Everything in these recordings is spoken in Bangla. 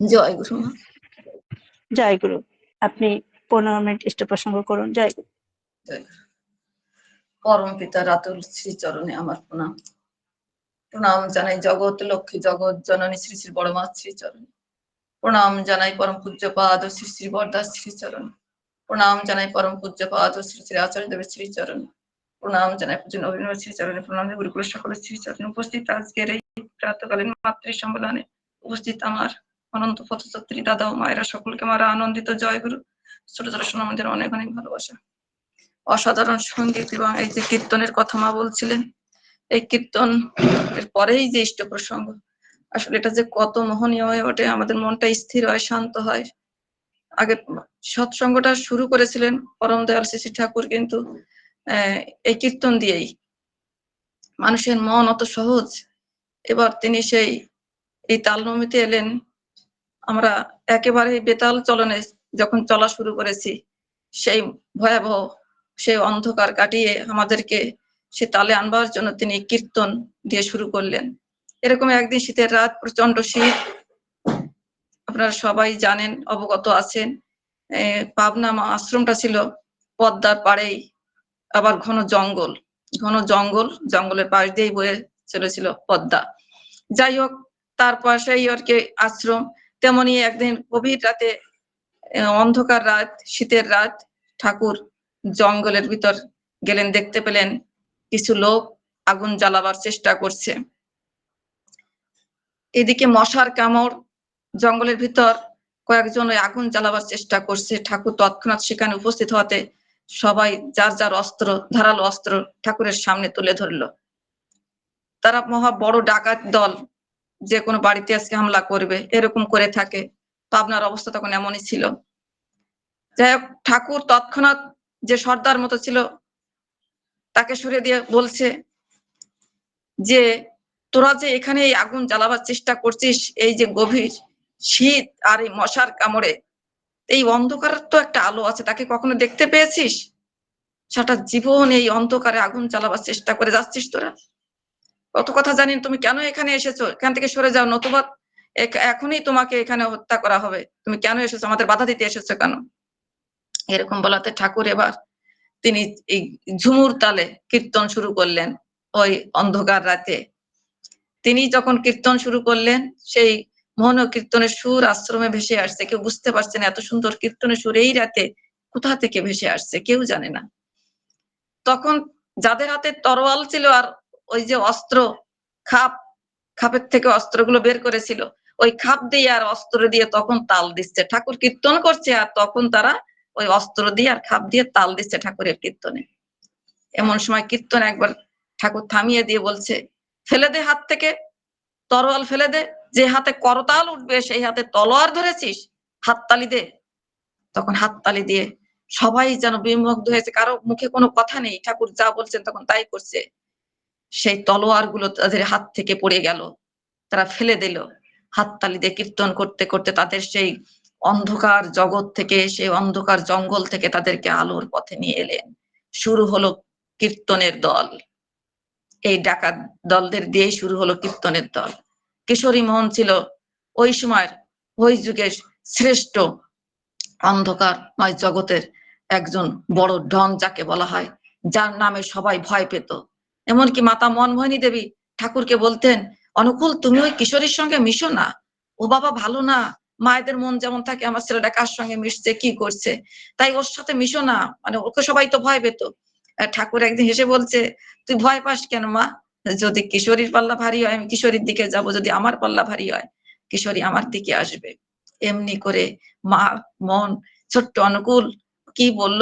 জয় গুরু মা জয় গুরু আপনি পনেরো মিনিট ইষ্ট প্রসঙ্গ করুন জয় গুরু পরম পিতা রাতুল শ্রী চরণে আমার প্রণাম। প্রণাম জানাই জগৎ লক্ষ্মী জগৎ জননী শ্রী শ্রী বড় মা শ্রী চরণে প্রণাম জানাই পরম পূজ্য পাদ ও শ্রী শ্রী বরদাস শ্রী চরণে প্রণাম জানাই পরম পূজ্য পাদ ও শ্রী শ্রী আচার্য দেবের শ্রী চরণে প্রণাম জানাই পূজ্য নবীন শ্রী চরণে প্রণাম জানাই গুরুকুলের সকলের শ্রী চরণে উপস্থিত আজকের এই প্রাতকালীন মাতৃ সম্মেলনে উপস্থিত আমার অনন্ত পথযাত্রী দাদা ও মায়েরা সকলকে আমার আনন্দিত জয় গুরু ছোট ছোট সোনামদের অনেক অনেক ভালোবাসা। অসাধারণ সংগীত এবং এই যে কীর্তনের কথা মা বলছিলেন, এই কীর্তন এর পরেই যে ইষ্ট প্রসঙ্গ, আসলে এটা যে কত মোহনীয় হয়ে ওঠে, আমাদের মনটা স্থির হয়, শান্ত হয়। আগে সৎসঙ্গটা শুরু করেছিলেন পরম দয়াল শ্রী ঠাকুর, কিন্তু এই কীর্তন দিয়েই মানুষের মন অত সহজ। এবার তিনি সেই এই তালনমিতে এলেন আমরা একেবারে বেতাল চলনে যখন চলা শুরু করেছি, সেই ভয়াবহ, সেই অন্ধকার কাটিয়ে আমাদেরকে সে তালে আনবার জন্য তিনি কীর্তন দিয়ে শুরু করলেন। এরকম একদিন শীতের রাত প্রচণ্ড শীত, আপনারা সবাই জানেন, অবগত আছেন পাবনা আশ্রমটা ছিল পদ্মার পাড়েই, আবার ঘন জঙ্গল ঘন জঙ্গল, জঙ্গলের পাশ দিয়েই বয়ে চলেছিল পদ্মা। যাই হোক তার পাশেই আর কি আশ্রম তেমনি একদিন গভীর রাতে অন্ধকার রাত, শীতের রাত, ঠাকুর জঙ্গলের ভিতর গেলেন, দেখতে পেলেন কিছু লোক আগুন জ্বালাবার চেষ্টা করছে। এদিকে মশার কামড়, জঙ্গলের ভিতর কয়েকজন ওই আগুন জ্বালাবার চেষ্টা করছে। ঠাকুর তৎক্ষণাৎ সেখানে উপস্থিত হতে সবাই যার যার অস্ত্র, ধারালো অস্ত্র ঠাকুরের সামনে তুলে ধরলো। তারা মহা বড় ডাকাত দল যে কোনো বাড়িতে আজকে হামলা করবে, এরকম করে থাকে পাবনার অবস্থা তখন এমনই ছিল। যাই হোক, ঠাকুর তৎক্ষণাৎ যে সর্দার মতো ছিল, তাকে সরে দিয়ে বলছে যে, তোরা যে এখানে এই আগুন জ্বালাবার চেষ্টা করছিস, এই যে গভীর শীত আর এই মশার কামড়ে, এই অন্ধকারের তো একটা আলো আছে, তাকে কখনো দেখতে পেয়েছিস? সারা জীবন এই অন্ধকারে আগুন জ্বালাবার চেষ্টা করে যাচ্ছিস তোরা? কত কথা জানেন, তুমি কেন এখানে এসেছ? এখান থেকে সরে যাও, নতুবা এখনই তোমাকে এখানে হত্যা করা হবে। তুমি কেন এসেছ? আমাদের বাধা দিতে এসেছ কেন? এরকম বলাতে ঠাকুর এবার তিনি এই ঝুমুর তালে কীর্তন শুরু করলেন ওই অন্ধকার রাতে। তিনি যখন কীর্তন শুরু করলেন, সেই মোহন কীর্তনের সুর আশ্রমে ভেসে আসছে। কেউ বুঝতে পারছে না এত সুন্দর কীর্তনের সুর এই রাতে কোথা থেকে ভেসে আসছে, কেউ জানে না। তখন যাদের হাতে তরোয়াল ছিল আর ওই যে অস্ত্র, খাপ, খাপের থেকে অস্ত্রগুলো বের করেছিল। ওই খাপ দিয়ে আর অস্ত্র দিয়ে তখন তাল দিচ্ছে। ঠাকুর কীর্তন করছে আর তখন তারা ওই অস্ত্র দিয়ে আর খাপ দিয়ে তাল দিচ্ছে ঠাকুরের কীর্তনে। এমন সময় কীর্তন একবার ঠাকুর থামিয়ে দিয়ে বলছে, ফেলে দে হাত থেকে, তরোয়াল ফেলে দে, যে হাতে করতাল উঠবে সেই হাতে তলোয়ার ধরেছিস হাততালি দে। তখন হাততালি দিয়ে সবাই যেন বিমুগ্ধ হয়েছে, কারও মুখে কোনো কথা নেই। ঠাকুর যা বলছেন তখন তাই করছে। সেই তলোয়ারগুলো তাদের হাত থেকে পড়ে গেল। তারা ফেলে দিল। হাততালি দিয়ে কীর্তন করতে করতে তাদের সেই অন্ধকার জগৎ থেকে, সেই অন্ধকার জঙ্গল থেকে তাদেরকে আলোর পথে নিয়ে এলেন। শুরু হলো কীর্তনের দল। এই ডাকাত দলদের দিয়ে শুরু হলো কীর্তনের দল। কিশোরী মোহন ছিল ওই সময়ের, ওই যুগের শ্রেষ্ঠ অন্ধকারময় জগতের একজন বড় ডন যাকে বলা হয়, যার নামে সবাই ভয় পেত। এমনকি মাতা মনমোহিনী দেবী ঠাকুরকে বলতেন, অনুকূল, তুমি ওই কিশোরীর সঙ্গে মিশো না। ও বাবা ভালো না। মায়েদের মন যেমন থাকে, আমার ছেলেটা কার সঙ্গে মিশছে, কি করছে? তাই ওর সাথে মিশো না। মানে ওকে সবাই তো ভয় পেত। ঠাকুর একদিন হেসে বলছে, তুই ভয় পাস কেন মা? যদি কিশোরীর পাল্লা ভারী হয়, আমি কিশোরীর দিকে যাব। যদি আমার পাল্লা ভারী হয়, কিশোরী আমার দিকে আসবে। এমনি করে মা মন ছোট্ট অনুকূল কি বলল?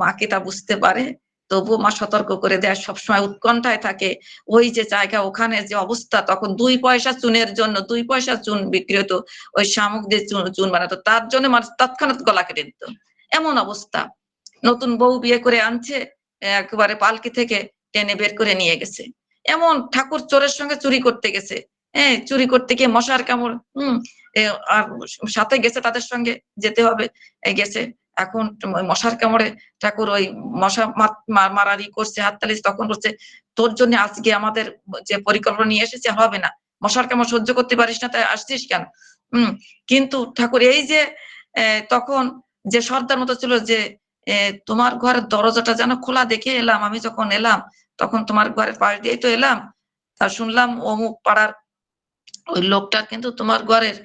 মাকে তা বুঝতে পারে। তবুও মা সতর্ক করে দেয়। সবসময় উৎকণ্ঠায় থাকে। ওই যে জায়গা, ওখানে যে অবস্থা, তখন দুই পয়সা চুনের জন্য, দুই পয়সা চুন বিক্রি হতো ওই শামুক দিয়ে চুন চুন বানাতো। তার জন্য মানুষ তৎক্ষণাৎ গলা কেটে দিত। এমন অবস্থা। নতুন বউ বিয়ে করে আনছে, একেবারে পালকি থেকে টেনে বের করে নিয়ে গেছে। এমন ঠাকুর চোরের সঙ্গে চুরি করতে গেছে। হ্যাঁ চুরি করতে গিয়ে মশার কামড়, হম আর সাথে গেছে তাদের সঙ্গে যেতে হবে গেছে। এখন মশার কামড়ে ঠাকুর ওই মশা মারারি করছে হাততালি তখন করছে তোর জন্য আজকে আমাদের যে পরিকল্পনা নিয়ে এসেছে হবে না। মশার কামড় সহ্য করতে পারিস না, তাই আসছিস কেন? হম, কিন্তু ঠাকুর এই যে তখন যে সর্দার মতো ছিল যে তোমার ঘরের দরজাটা যেন খোলা দেখে এলাম, আমি যখন এলাম, তখন তোমার ঘরের পাশ দিয়েই তো এলাম। তা শুনলাম অমুক পাড়ার ওই লোকটা কিন্তু তোমার ঘরের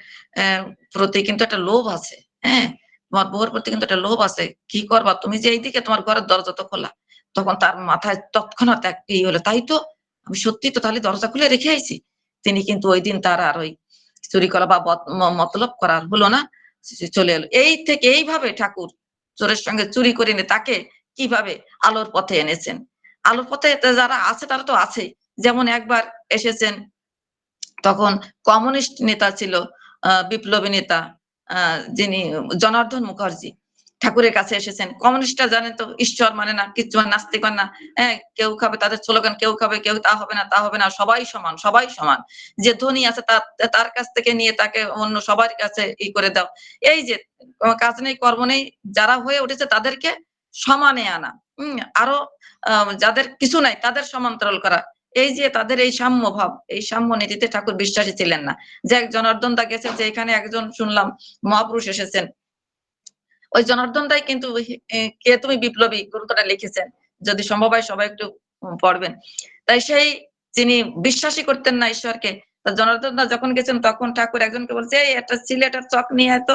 প্রতি কিন্তু একটা লোভ আছে হ্যাঁ? তোমার বউর প্রতি কিন্তু একটা লোভ আছে। কি করবা? তুমি যে এইদিকে তোমার ঘরের দরজা তো খোলা, তখন তার মাথায় তৎক্ষণাৎ এক ই হলো, তাই তো? আমি সত্যি তো তাহলে দরজা খুলে রেখে আইছি। তিনি কিন্তু ওই দিন তার আর ওই চুরি করা বা মতলব করা আর হলো না চলে এলো। এই থেকে এইভাবে ঠাকুর চোরের সঙ্গে চুরি করে এনে তাকে কীভাবে আলোর পথে এনেছেন? আলোর পথে যারা আছে তারা তো আছেই। যেমন একবার এসেছেন, তখন কমিউনিস্ট নেতা ছিল বিপ্লবী নেতা যিনি জনার্দন মুখার্জি, ঠাকুরের কাছে এসেছেন। কমিউনিস্টরা জানেন তো, ঈশ্বর মানে না কিচ্ছু মানে নাস্তিক মানে না। হ্যাঁ কেউ খাবে তাদের স্লোগান, কেউ খাবে, কেউ তা হবে না, তা হবে না, সবাই সমান সবাই সমান। যে ধনী আছে তার কাছ থেকে নিয়ে তাকে অন্য সবার কাছে ই করে দাও। এই যে কাজ নেই, কর্ম নেই, যারা হয়ে উঠেছে তাদেরকে সমানে আনা। আরও যাদের কিছু নাই, তাদের সমান্তরাল করা। এই যে তাদের এই সাম্য ভাব এই সাম্য নীতিতে ঠাকুর বিশ্বাসী ছিলেন না। যে এক জনার্দন দা গেছেন, যে এখানে একজন শুনলাম মহাপুরুষ এসেছেন। ওই জনার্দন দাই কিন্তু কে তুমি বিপ্লবী গ্রন্থটা লিখেছেন। যদি সম্ভব হয় সবাই একটু পড়বেন। তাই সেই যিনি বিশ্বাসী করতেন না ঈশ্বরকে জনার্দন দা যখন গেছেন, তখন ঠাকুর একজনকে বলছে, এই একটা সিলেটার চক নিয়ে এত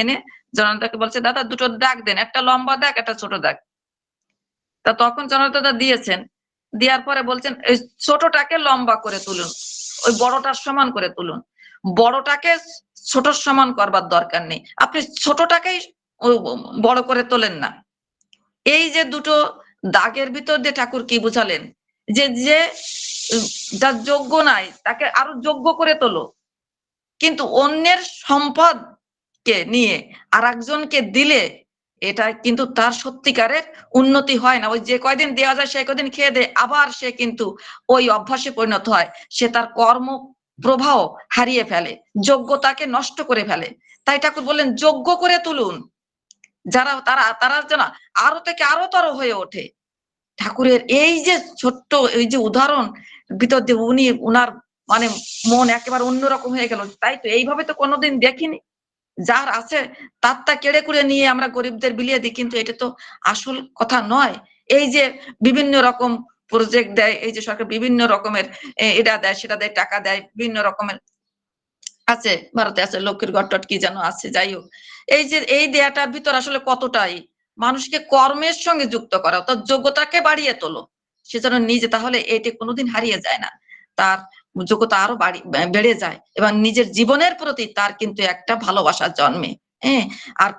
এনে জনার্দনকে বলছে, দাদা দুটো দাগ দেন, একটা লম্বা দাগ, একটা ছোট দাগ। তা তখন জনার্দন দা দিয়েছেন। দেওয়ার পরে বলছেন, এই ছোটটাকে লম্বা করে তুলুন, ওই বড়টার সমান করে তুলুন। বড়টাকে ছোট সমান করবার দরকার নেই। আপনি ছোটটাকেই বড় করে তোলেন না। এই যে দুটো দাগের ভিতর দিয়ে ঠাকুর কি বুঝালেন? যে যে, যার যোগ্য নাই, তাকে আরও যোগ্য করে তোলো। কিন্তু অন্যের সম্পদ কে নিয়ে আর দিলে এটা কিন্তু তার সত্যিকারের উন্নতি হয় না। ওই যে কয়দিন দেওয়া যায় সে কয়দিন খেয়ে দেয়, আবার সে কিন্তু ওই অভ্যাসে পরিণত হয়। সে তার কর্ম প্রবাহ হারিয়ে ফেলে, যোগ্যতাকে নষ্ট করে ফেলে। তাই ঠাকুর বললেন, যোগ্য করে তুলুন। যারা, তারা তারা যেন আরও থেকে আরও তর হয়ে ওঠে। ঠাকুরের এই যে ছোট্ট, এই যে উদাহরণ ভিতর দিয়ে উনি, উনার মানে মন একেবারে অন্যরকম হয়ে গেল। তাই তো এইভাবে তো কোনোদিন দেখিনি। যার আছে, তারটা কেড়ে কুড়ে নিয়ে আমরা গরিবদের বিলিয়ে দিই, কিন্তু এটা তো আসল কথা নয়। এই যে বিভিন্ন রকম প্রজেক্ট দেয়, এই যে সরকার বিভিন্ন রকমের এটা দেয়, সেটা দেয়, টাকা দেয়, বিভিন্ন রকমের আছে, ভারতে আছে, লক্ষ্মীর ঘট্টট কি যেন আছে, যাই হোক। এই যে এই দেয়াটার ভিতর আসলে কতটাই? মানুষকে কর্মের সঙ্গে যুক্ত করা তার যোগ্যতাকে বাড়িয়ে তোলো। সে যেন নিজে, তাহলে এটি কোনোদিন হারিয়ে যায় না। তার যোগ্যতা আরও বাড়ি যায়। এবং নিজের জীবনের প্রতি তার কিন্তু একটা ভালোবাসা জন্মে। হ্যাঁ? আর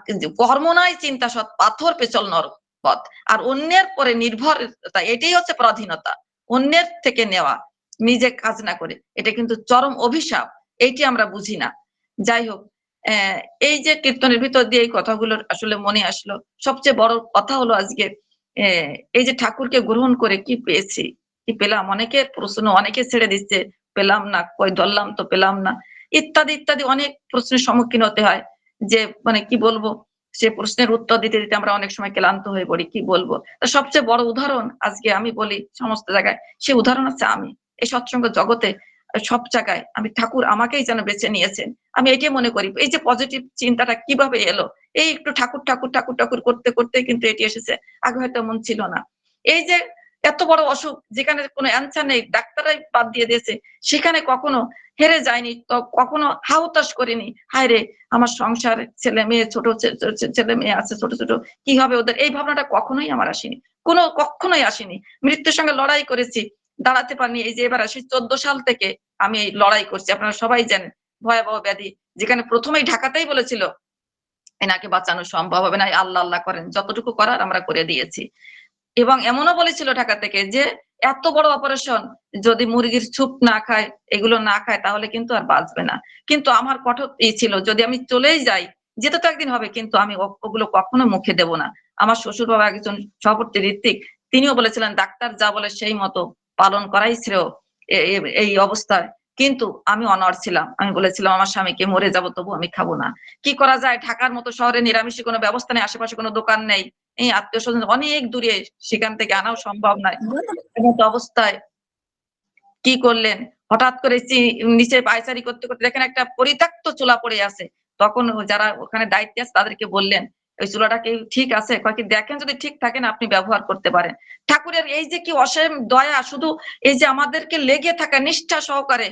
কর্ম নয় চিন্তা সৎ, পাথর পেছল নর পথ। আর অন্যের পরে নির্ভরতা, এটাই হচ্ছে পরাধীনতা। অন্যের থেকে নেওয়া, নিজে কাজ না করে, এটা কিন্তু চরম অভিশাপ। এইটি আমরা বুঝি না। যাই হোক এই যে কীর্তনের ভিতর দিয়ে এই কথাগুলো আসলে মনে আসলো। সবচেয়ে বড় কথা হলো আজকে এই যে ঠাকুরকে গ্রহণ করে কি পেয়েছি, কি পেলাম? অনেকে প্রশ্ন অনেকে ছেড়ে দিচ্ছে পেলাম না, কই ধরলাম তো পেলাম না। ইত্যাদি ইত্যাদি অনেক প্রশ্নের সম্মুখীন হতে হয়। যে মানে কি বলব, সে প্রশ্নের উত্তর দিতে দিতে আমরা অনেক সময় ক্লান্ত হয়ে পড়ি, কি বলব? সবচেয়ে বড় উদাহরণ আজকে আমি বলি সমস্ত জায়গায়, সে উদাহরণ হচ্ছে আমি। এই সৎসঙ্গ জগতে সব জায়গায় আমি ঠাকুর আমাকেই যেন বেছে নিয়েছেন। আমি এটাই মনে করি। এই যে পজিটিভ চিন্তাটা কীভাবে এলো? এই একটু ঠাকুর ঠাকুর ঠাকুর ঠাকুর করতে করতে কিন্তু এটি এসেছে। আগে হয়তো মন ছিল না। এই যে এত বড় অসুখ যেখানে কোনো অ্যান্সার নেই, ডাক্তাররাই বাদ দিয়ে দিয়েছে, সেখানে কখনো হেরে যায়নি কখনো হাউতাস করিনি। হায় রে, আমার সংসার ছেলে মেয়ে, ছোট ছেলে মেয়ে আছে, ছোট ছোট, কি হবে ওদের? এই ভাবনাটা কখনোই আমার আসেনি, কোনো কখনোই আসেনি। মৃত্যুর সঙ্গে লড়াই করেছি, দাঁড়াতে পারিনি। এই যে এবার আসি চোদ্দ সাল থেকে আমি এই লড়াই করছি, আপনারা সবাই জানেন, ভয়াবহ ব্যাধি, যেখানে প্রথমেই ঢাকাতেই বলেছিল, এনাকে বাঁচানো সম্ভব হবে না আল্লাহ আল্লাহ করেন, যতটুকু করার আমরা করে দিয়েছি। এবং এমনও বলেছিল ঢাকা থেকে যে, এত বড় অপারেশন যদি মুরগির ছুপ না খায়, এগুলো না খায়, তাহলে কিন্তু আর বাঁচবে না। কিন্তু আমার কঠোর ই ছিল, যদি আমি চলেই যাই, যেতে তো একদিন হবে, কিন্তু আমি ওগুলো কখনো মুখে দেব না। আমার শ্বশুর বাবা একজন সভাপতি ঋত্বিক, তিনিও বলেছিলেন, ডাক্তার যা বলে সেই মতো পালন করাই ছিল এই অবস্থায়। কিন্তু আমি অনর ছিলাম। আমি বলেছিলাম, আমার স্বামীকে মরে যাব, তবু আমি খাব না। কি করা যায়? ঢাকার মতো শহরে নিরামিষে কোনো ব্যবস্থা নেই, আশেপাশে কোনো দোকান নেই। এই আত্মীয় স্বজন অনেক দূরে সেখান থেকে আনাও সম্ভব নয়। অবস্থায় কি করলেন? হঠাৎ করে নিচে পায়চারি করতে করতে দেখেন একটা পরিত্যক্ত চুলা পড়ে আছে। তখন যারা ওখানে দায়িত্বে আছে তাদেরকে বললেন ওই চুলাটা কি ঠিক আছে? কয় দেখেন যদি ঠিক থাকেন আপনি ব্যবহার করতে পারেন। ঠাকুরের এই যে কি অসীম দয়া শুধু এই যে আমাদেরকে লেগে থাকা নিষ্ঠা সহকারে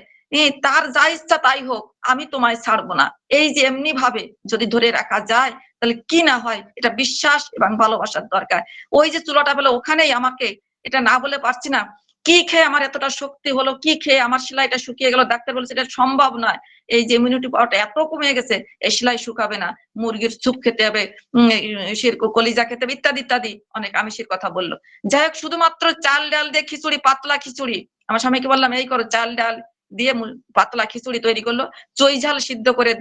তার যা ইচ্ছা তাই হোক আমি তোমায় ছাড়বো না। এই যে এমনি ভাবে যদি ধরে রাখা যায় তাহলে কি না হয়? এটা বিশ্বাস এবং ভালোবাসার দরকার। ওই যে চুলাটা পেলে ওখানেই আমাকে। এটা না বলে পারছি না। কি খেয়ে আমার এতটা শক্তি হলো? কি খেয়ে আমার সেলাইটা শুকিয়ে গেল? ডাক্তার বলছে, এটা সম্ভব নয়। এই যে ইমিউনিটি পাওয়ারটা এত কমে গেছে, এই সেলাই শুকাবে না। মুরগির স্যুপ খেতে হবে কলিজা খেতে হবে, ইত্যাদি ইত্যাদি। অনেক আমিষের কথা বলল। যাই হোক, শুধুমাত্র চাল ডাল দিয়ে খিচুড়ি, পাতলা খিচুড়ি। আমার স্বামীকে বললাম, এই করো, চাল ডাল দিয়ে পাতলা খিচুড়ি তৈরি করল চই ঝাল সিদ্ধ করে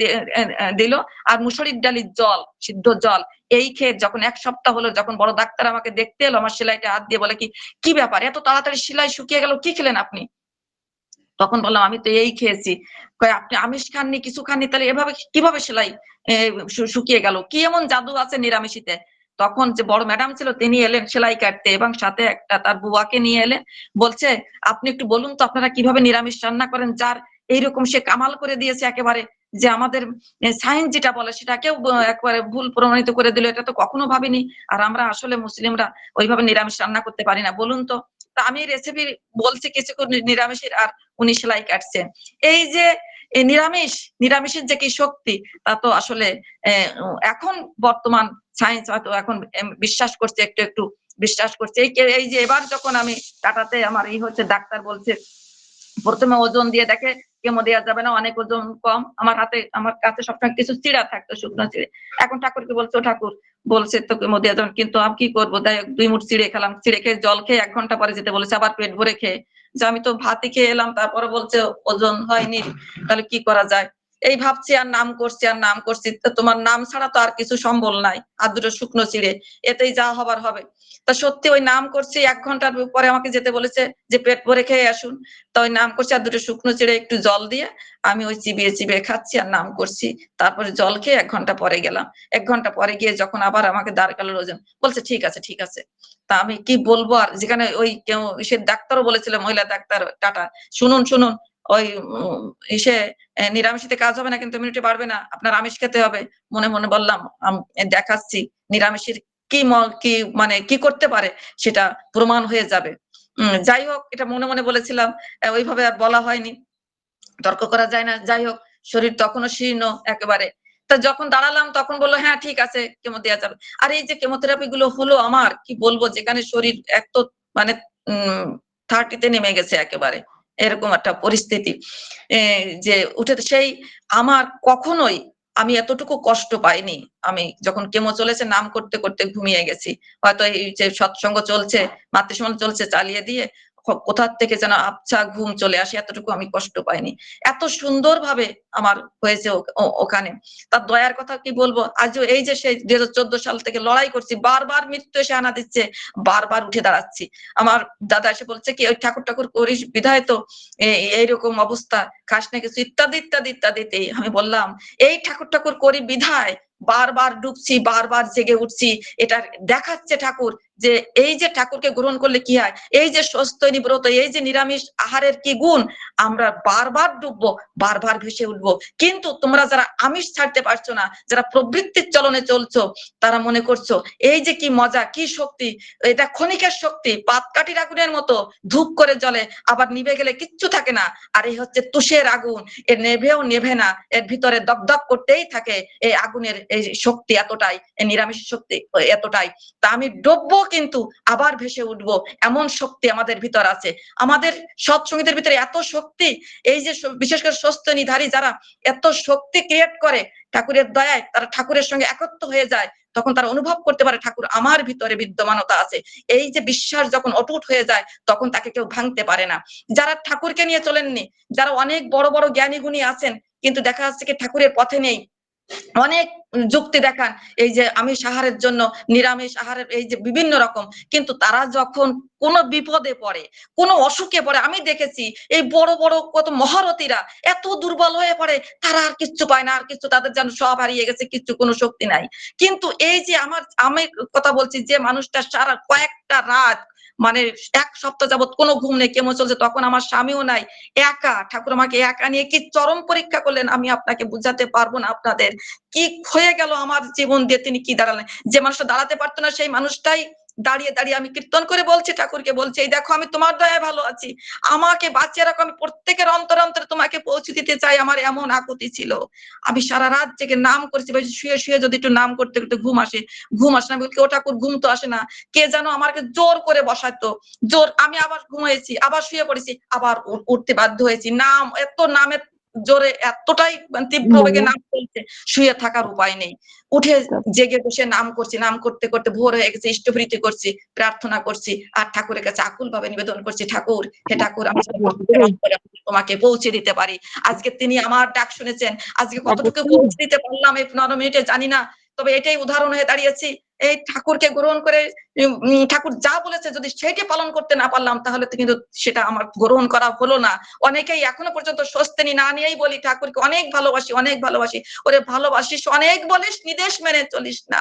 দিল, আর মুসুরির ডালির জল, সিদ্ধ জল, এই খেয়ে যখন এক সপ্তাহ হলো, যখন বড় ডাক্তার আমাকে দেখতে এলো, আমার সেলাইটা হাত দিয়ে বলে কি কি ব্যাপার? এত তাড়াতাড়ি সেলাই শুকিয়ে গেল, কি খেলেন আপনি? তখন বললাম, আমি তো এই খেয়েছি। আপনি আমিষ খাননি, কিছু খাননি, তাহলে এভাবে কীভাবে সেলাই শুকিয়ে গেল? কি এমন জাদু আছে নিরামিষিতে? তখন যে বড় ম্যাডাম ছিল, তিনি এলেন সেলাই কাটতে এবং সাথে একটা তার বুয়াকে নিয়ে এলেন। বলছে, আপনি একটু বলুন তো, আপনারা কীভাবে নিরামিষ রান্না করেন? যার এইরকম সে কামাল করে দিয়েছে একেবারে যে আমাদের সায়েন্স যেটা বলে, সেটাকেও একবারে ভুল প্রমাণিত করে দিল। এটা তো কখনো ভাবিনি। আর আমরা আসলে মুসলিমরা ওইভাবে নিরামিষ রান্না করতে পারি না। বলুন তো, তা আমি রেসিপি বলছি কিছু নিরামিষের, আর উনি সেলাই কাটছেন। এই যে এই নিরামিষ, নিরামিষের যে কি শক্তি, তা তো আসলে এখন বর্তমান সায়েন্স হয়তো এখন বিশ্বাস করছে, একটু একটু বিশ্বাস করছে। এই যে এবার যখন আমি কাটাতে আমার এই হচ্ছে ডাক্তার বলছে, প্রথমে ওজন দিয়ে দেখে, কেমো দেওয়া যাবে না, অনেক ওজন কম, আমার হাতে, আমার কাছে সবসময় কিছু চিড়া থাকতো, শুকনো চিড়ে। এখন ঠাকুরকে বলছে ঠাকুর, বলছে তো কেমো দেওয়া যাবে কিন্তু আমি কি করব? দুই মুঠ চিড়ে খেলাম, চিড়ে খেয়ে জল খেয়ে এক ঘণ্টা পরে যেতে বলেছে, আবার পেট ভরে খেয়ে। যে আমি তো ভাতই খেয়ে এলাম তারপরে বলছে ওজন হয়নি তাহলে কি করা যায়? এই ভাবছি আর নাম করছি, আর নাম করছি। তোমার নাম ছাড়া তো আর কিছু সম্বল নাই, আর দুটো শুকনো চিড়ে। এতেই যা হবার হবে। তা সত্যি ওই নাম করছি, এক ঘণ্টার পরে আমাকে যেতে বলেছে যে পেট ভরে খেয়ে আসুন। তো ওই নাম করছি, আর দুটো শুকনো চিড়ে একটু জল দিয়ে আমি ওই চিবিয়ে চিবিয়ে খাচ্ছি আর নাম করছি। তারপরে জল খেয়ে এক ঘণ্টা পরে গেলাম। এক ঘণ্টা পরে গিয়ে যখন আবার আমাকে দাঁড় কালো ওজন বলছে, ঠিক আছে ঠিক আছে। তা আমি কি বলব আর? যেখানে ওই কেউ, সে ডাক্তারও বলেছিল, মহিলা ডাক্তার, টাটা। শুনুন শুনুন। ওই ইসে নিরামিষিতে কাজ হবে না কিন্তু ইমিউনিটি বাড়বে না। আপনার আমিষ খেতে হবে। মনে মনে বললাম দেখাচ্ছি নিরামিষের কি কি মানে কি করতে পারে সেটা প্রমাণ হয়ে যাবে। যাই হোক, এটা মনে মনে বলেছিলাম ওইভাবে বলা হয়নি। তর্ক করা যায় না। যাই হোক, শরীর তখনও শীর্ণ একেবারে। তা যখন দাঁড়ালাম, তখন বলল হ্যাঁ ঠিক আছে, কেমো দেওয়া যাবে। আর এই যে কেমোথেরাপি গুলো হলো আমার, কি বলব, যেখানে শরীর এক তো মানে থার্টিতে নেমে গেছে একেবারে। এরকম একটা পরিস্থিতি। যে উঠে সেই আমার কখনোই আমি এতটুকু কষ্ট পাইনি। আমি যখন কেমো চলেছে, নাম করতে করতে ঘুমিয়ে গেছি। হয়তো এই যে সৎসঙ্গ চলছে মাতৃসম চলছে, চালিয়ে দিয়ে কোথার থেকে যেন আবছা ঘুম চলে আসে, এতটুকু আমি কষ্ট পাইনি। এত সুন্দর ভাবে আমার হয়েছে ওখানে। তার দয়ার কথা কি বলব? আজও এই যে সেই দুই হাজার চোদ্দ সাল থেকে লড়াই করছি, বারবার মৃত্যু এসে আনা দিচ্ছে, বারবার উঠে দাঁড়াচ্ছি। আমার দাদা এসে বলছে, কি ওই ঠাকুর ঠাকুর করিস, বিধায় তো এইরকম অবস্থা, খাস না কিছু ইত্যাদি ইত্যাদি ইত্যাদিতে আমি বললাম, এই ঠাকুর ঠাকুর করি বিধায় বারবার ডুবছি, বারবার জেগে উঠছি। এটা দেখাচ্ছে ঠাকুর যে এই যে ঠাকুরকে গ্রহণ করলে কি হয়? এই যে স্বস্ত, নিব্রত, এই যে নিরামিষ আহারের কি গুণ? আমরা বারবার ডুববো, বারবার ভেসে উঠবো। কিন্তু তোমরা যারা আমিষ ছাড়তে পারছ না, যারা প্রবৃত্তির চলনে চলছো, তারা মনে করছ, এই যে কি মজা, কি শক্তি, এটা ক্ষণিকের শক্তি পাতকাঠির আগুনের মতো ধূপ করে জ্বলে, আবার নিভে গেলে কিচ্ছু থাকে না। আর এই হচ্ছে তুষের আগুন। এ নেভেও নেভে না, এর ভিতরে দগদগ করতেই থাকে এই আগুনের শক্তি এতটাই নিরামিষ শক্তি এতটাই, তা আমি ডুববো কিন্তু আবার ভেসে উঠবো। এমন শক্তি আমাদের ভিতর আছে। আমাদের সৎসঙ্গীদের ভিতরে এত শক্তি, এই যে বিশেষ করে স্বস্ত নিধারী যারা এত শক্তি ক্রিয়েট করে ঠাকুরের দয়ায়, তারা ঠাকুরের সঙ্গে একত্র হয়ে যায়, তখন তারা অনুভব করতে পারে ঠাকুর আমার ভিতরে বিদ্যমানতা আছে। এই যে বিশ্বাস যখন অটুট হয়ে যায়, তখন তাকে কেউ ভাঙতে পারে না। যারা ঠাকুরকে নিয়ে চলেননি, যারা অনেক বড় বড় জ্ঞানী গুণী আছেন, কিন্তু দেখা যাচ্ছে কি ঠাকুরের পথে নেই। অনেক যুক্তি দেখান, এই যে আমি সাহারের জন্য নিরামিষ আহারের এই যে বিভিন্ন রকম। কিন্তু তারা যখন কোনো বিপদে পড়ে, কোনো অসুখে পড়ে, আমি দেখেছি এই বড় বড় কত মহারথীরা এত দুর্বল হয়ে পড়ে, তারা আর কিচ্ছু পায় না, আর কিছু তাদের যেন সব হারিয়ে গেছে, কিচ্ছু কোনো শক্তি নাই। কিন্তু এই যে আমার, আমি কথা বলছি যে মানুষটা সারা কয়েকটা রাত মানে এক সপ্তাহ যাবত কোনো ঘুম নেই, কেমন চলছে, তখন আমার স্বামীও নাই, একা। ঠাকুর আমাকে একা নিয়ে কি চরম পরীক্ষা করলেন, আমি আপনাকে বুঝাতে পারব না আপনাদের। কি হয়ে গেল আমার জীবন দিয়ে তিনি কি দাঁড়ালেন? যে মানুষটা দাঁড়াতে পারতো না সেই মানুষটাই দাঁড়িয়ে দাঁড়িয়ে আমি কীর্তন করে বলছি ঠাকুরকে বলছি এই দেখো আমি তোমার দয়ায় ভালো আছি। আমাকে বাঁচিয়ে রাখো আমি প্রত্যেকের অন্তর অন্তরে তোমাকে পৌঁছে দিতে চাই। আমার এমন আকুতি ছিল। আমি সারা রাত জেগে নাম করেছি শুয়ে শুয়ে যদি একটু নাম করতে করতে ঘুম আসে ঘুম আসে না। আমি বলি, ও ঠাকুর ঘুম তো আসে না। কে যেন আমাকে জোর করে বসাতো। জোর আমি আবার ঘুমিয়েছি আবার শুয়ে পড়েছি আবার উঠতে বাধ্য হয়েছি। নাম এত নামের জোরে এতটাই মানে তীব্র বেগে নাম চলছে শুয়ে থাকার উপায় নেই। উঠে জেগে বসে নাম করছি নাম করতে করতে ভোর হয়ে গেছে ইষ্টপ্রীতি করছি প্রার্থনা করছি আর ঠাকুরের কাছে আকুল ভাবে নিবেদন করছি ঠাকুর হে ঠাকুর আমি তোমাকে পৌঁছে দিতে পারি। আজকে তিনি আমার ডাক শুনেছেন আজকে কতটুকু পৌঁছে দিতে পারলাম এই পনেরো মিনিটে জানি না। তবে এটাই উদাহরণ হয়ে দাঁড়িয়েছি। এই ঠাকুরকে গ্রহণ করে ঠাকুর যা বলেছে যদি সেটি পালন করতে না পারলাম, তাহলে তো কিন্তু সেটা আমার গ্রহণ করা হলো না। অনেকেই এখনও পর্যন্ত স্বস্তিনি না নিয়েই বলি, ঠাকুরকে অনেক ভালোবাসি অনেক ভালোবাসি। ওরে ভালোবাসিস, অনেক বলিস, নিদেশ মেনে চলিস না।